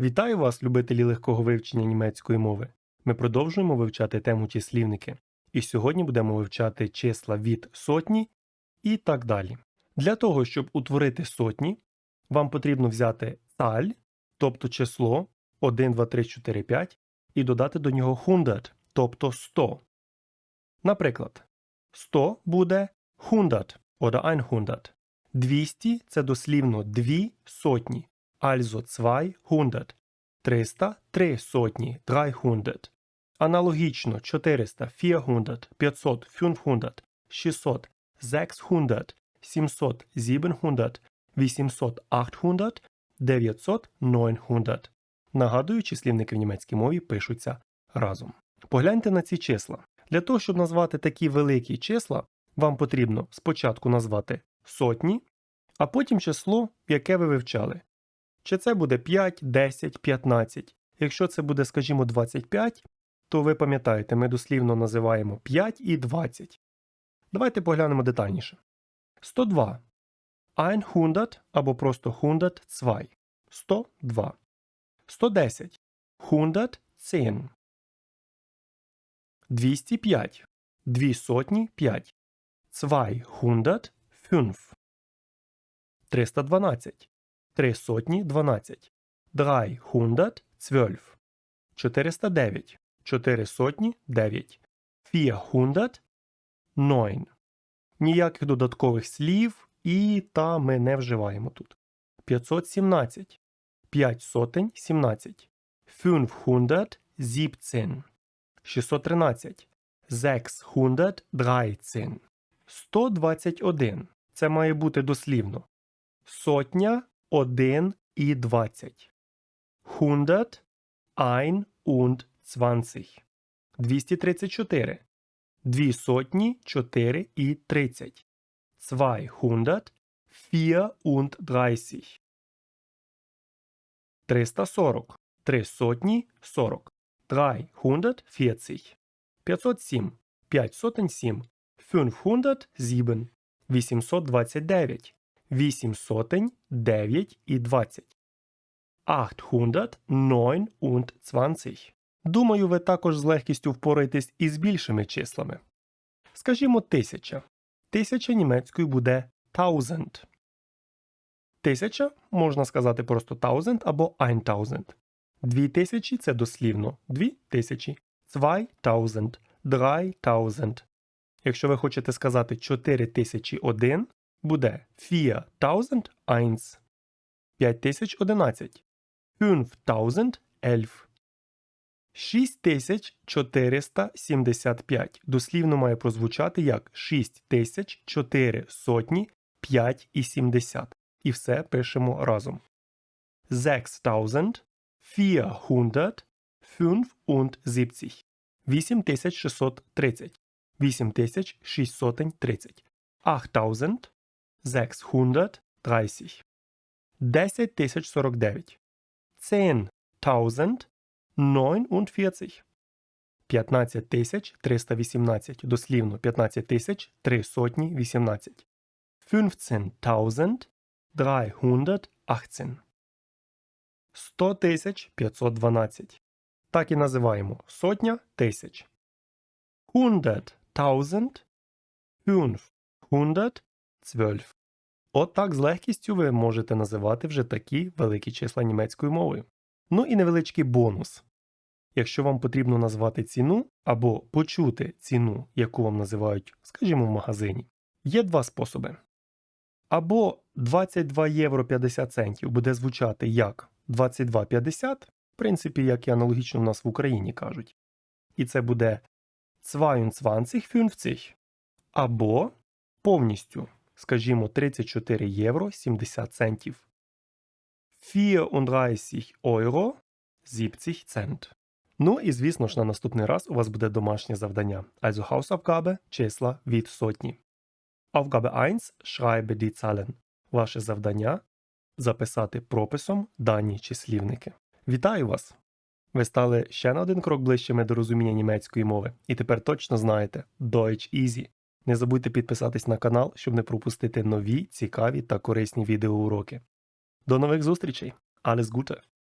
Вітаю вас, любителі легкого вивчення німецької мови. Ми продовжуємо вивчати тему числівники. І сьогодні будемо вивчати числа від сотні і так далі. Для того, щоб утворити сотні, вам потрібно взяти таль, тобто число 1, 2, 3, 4, 5, і додати до нього 100, тобто 100. Наприклад, 100 буде 100 oder 100. 200 – це дослівно дві сотні. Also 200. 300 – три сотні, 300. Аналогічно 400, 400, 500, 500, 600, 600, 700, 700, 800, 800, 900, 900. Нагадую, числівники в німецькій мові пишуться разом. Погляньте на ці числа. Для того, щоб назвати такі великі числа, вам потрібно спочатку назвати сотні, а потім число, яке ви вивчали. Чи це буде 5, 10, 15. Якщо це буде, скажімо, 25, то ви пам'ятаєте, ми дослівно називаємо 5 і 20. Давайте поглянемо детальніше. 102. 100 або просто 102. 102. 110. 110. 205. Дві сотні 5. 205. 312. Три сотні 12. 312. 409. Чотири сотні 9. 400 9. Ніяких додаткових слів і та ми не вживаємо тут. 517. 5 сотень 17. 517. 613. 613. 121. Це має бути дослівно. Сотня 1 і 20. 100 ein und 20. 234. Дві сотні 4 і 30. 234. 340. Три сотні 40. 340. 507. 5 сотень 7. 507. 829. 8 сотень 9 і 20. 829. Думаю, ви також з легкістю впораєтесь із більшими числами. Скажімо, тисяча. Тисяча німецькою буде tausend. Тисяча можна сказати просто tausend або eintausend. Дві тисячі це дослівно дві тисячі. Zweitausend, dreitausend. Якщо ви хочете сказати 4001, буде 4001. 5011. 5011. 6475 дослівно має прозвучати як 6400 сотні 5 і 70. І все пишемо разом. 6475. 8630. 8630. 8000. 630. 10049. 10.049. 15318. Дослівно 15000 3 сотні 18. 15318. 100 тисяч 512. Так і називаємо сотня тисяч. 100,000. 512. От так з легкістю ви можете називати вже такі великі числа німецькою мовою. Ну і невеличкий бонус. Якщо вам потрібно назвати ціну або почути ціну, яку вам називають, скажімо, в магазині, є два способи. Або 22 євро 50 центів буде звучати як 22,50, в принципі, як і аналогічно в нас в Україні кажуть. І це буде 22,50, або повністю, скажімо, 34 євро 70 центів. 34 euro 70 цент. Ну і звісно ж на наступний раз у вас буде домашнє завдання. Also Hausaufgabe – числа від сотні. Aufgabe 1 schreibe die Zahlen. Ваше завдання записати прописом дані числівники. Вітаю вас! Ви стали ще на один крок ближчими до розуміння німецької мови, і тепер точно знаєте Deutsch Easy. Не забудьте підписатись на канал, щоб не пропустити нові, цікаві та корисні відеоуроки. До нових зустрічей! Alles Gute!